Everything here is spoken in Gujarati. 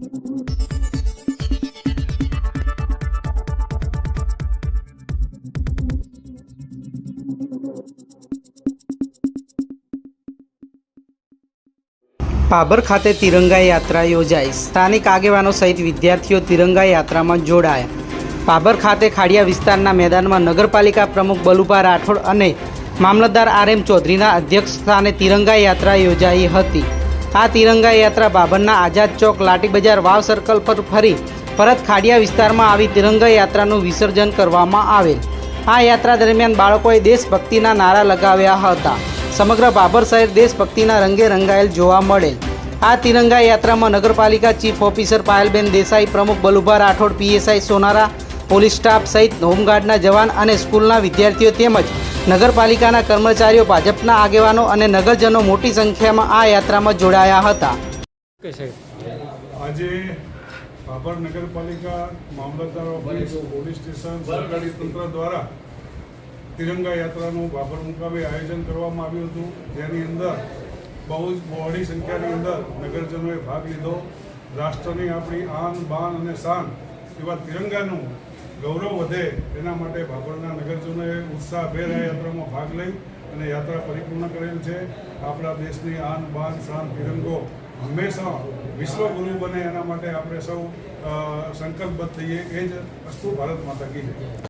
પાભર ખાતે તિરંગા યાત્રા યોજાઈ. સ્થાનિક આગેવાનો સહિત વિદ્યાર્થીઓ તિરંગા યાત્રામાં જોડાયા. પાભર ખાતે ખાડિયા વિસ્તારના મેદાનમાં નગરપાલિકા પ્રમુખ બલુભા રાઠોડ અને મામલતદાર આર એમ ચૌધરીના અધ્યક્ષ સ્થાને તિરંગા યાત્રા યોજાઈ હતી. આ તિરંગા યાત્રા બાભરના આઝાદ ચોક લાઠી બજાર વાવ સર્કલ પર ફરી પરત ખાડિયા વિસ્તારમાં આવી તિરંગા યાત્રાનું વિસર્જન કરવામાં આવેલ. આ યાત્રા દરમિયાન બાળકોએ દેશભક્તિના નારા લગાવ્યા હતા. સમગ્ર બાબર શહેર દેશભક્તિના રંગે રંગાયેલ જોવા મળેલ. આ તિરંગા યાત્રામાં નગરપાલિકા ચીફ ઓફિસર પાયલબેન દેસાઈ પ્રમુખ Balubha Rathod, PSI Sonara police staff સહિત હોમગાર્ડના જવાન અને સ્કૂલના વિદ્યાર્થીઓ તેમજ નગરપાલિકાના કર્મચારીઓ ભાજપના આગેવાનો અને નગરજનો મોટી સંખ્યામાં આ યાત્રામાં જોડાયા હતા. આજે ભાભર નગરપાલિકા મામલતદાર ઓફિસ પોલીસ સ્ટેશન સરકારી તંત્ર દ્વારા તિરંગા યાત્રાનું ભાભર મુકામે આયોજન કરવામાં આવ્યું હતું. જેની અંદર બહુ જ બહોળી સંખ્યાની અંદર નગરજનોએ ભાગ લીધો. રાષ્ટ્રની આપણી આન બાન અને શાન એવા તિરંગાનું ગૌરવ વધે એના માટે ભાભરના નગરજનોએ ઉત્સાહભેર આ યાત્રામાં ભાગ લઈ અને યાત્રા પરિપૂર્ણ કરેલ છે. આપણા દેશની આન બાન શાન તિરંગો હંમેશા વિશ્વગુરુ બને એના માટે આપણે સૌ સંકલ્પબદ્ધ થઈએ. એ જ અસ્તુ ભારત માતા કી